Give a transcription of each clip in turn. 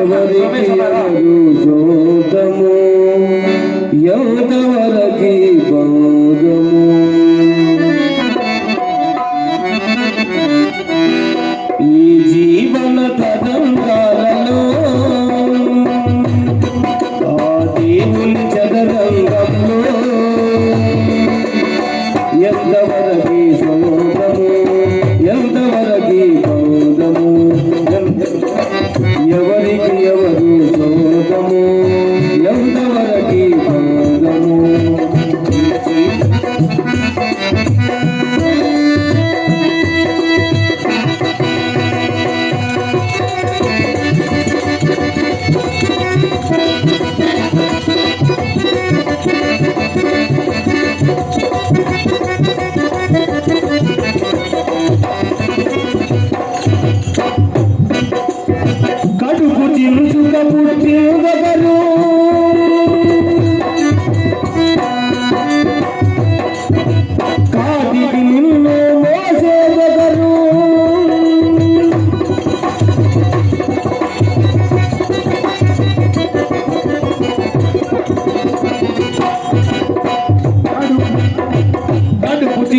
ఎవరికి రుజుతము ఎవరి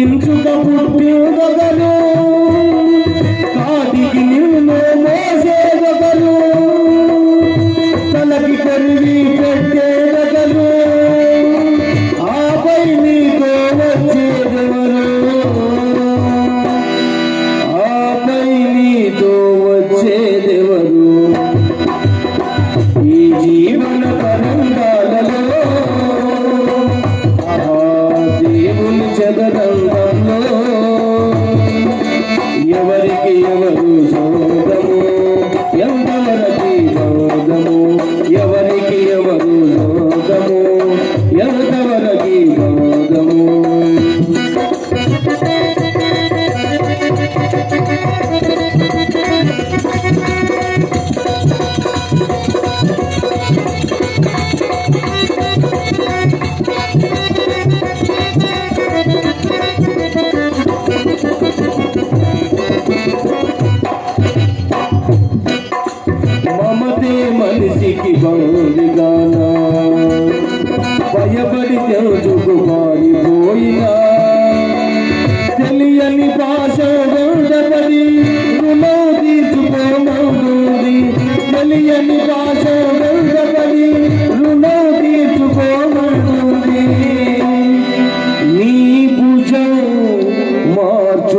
పూజించుక పుట్టేదగను కాటికి నిన్ను మోసేదగను తలకి కరివి పెట్టే రంగంలో. ఎవరికి ఎవరు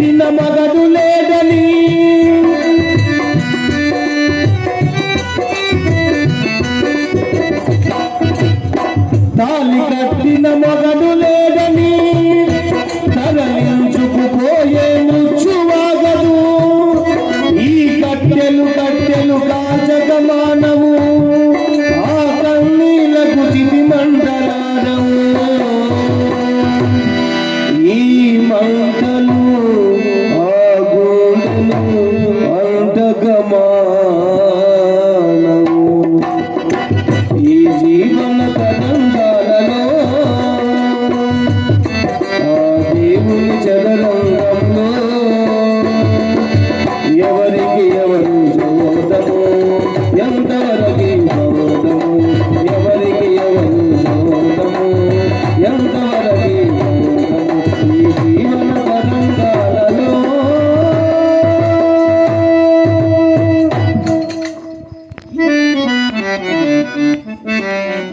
పుట్టిన మగదు లేదని. తాలి కట్టిన మగదు లేదని.